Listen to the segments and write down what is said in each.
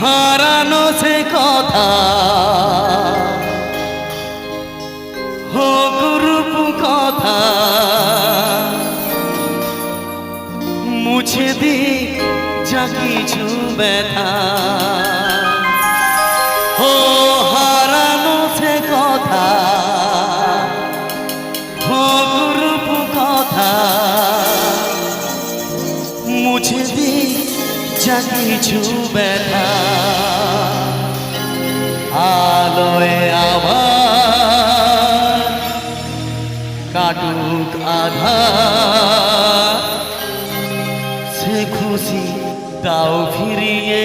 হারানো সে কথা। হোক রূপ কথা। মুছে দি যা কিছু ব্যথা। বোঝা কিছু ব্যথা। আলোয় আবার কাটুক আধা সে খুশি তাও ফিরিয়ে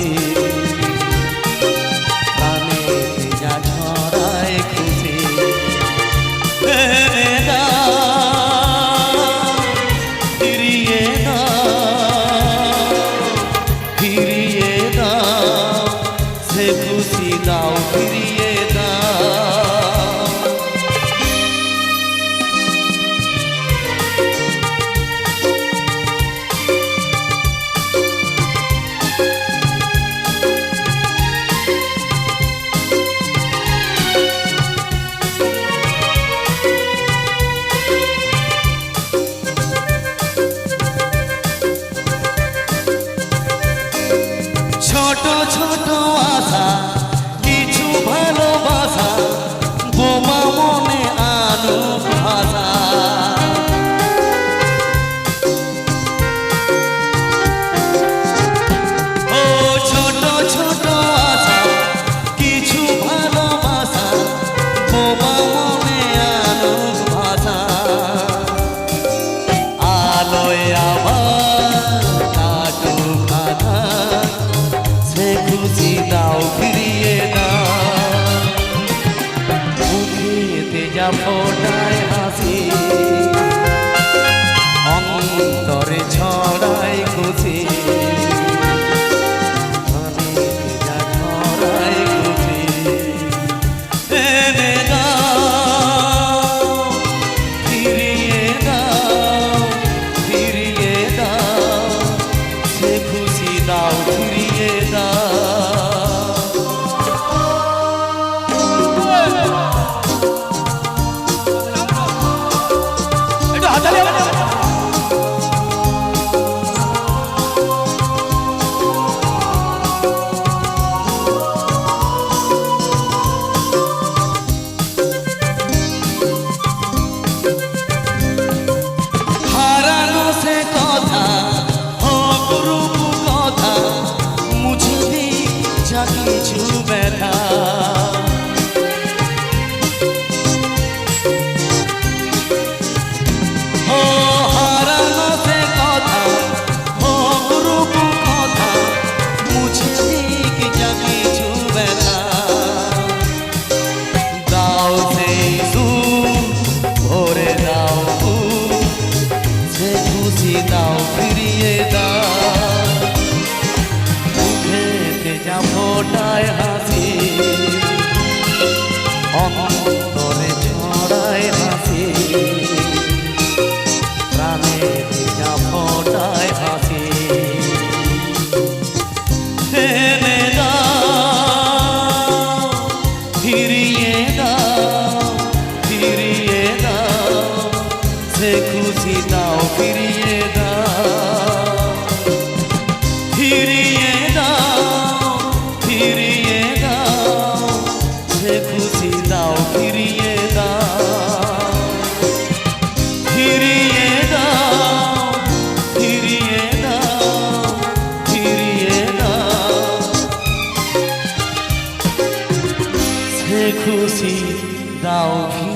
jump for tonight. ফিরিয়ে দাও। মুখেতে যা ফোটায় খুশি দাও ফিরিয়ে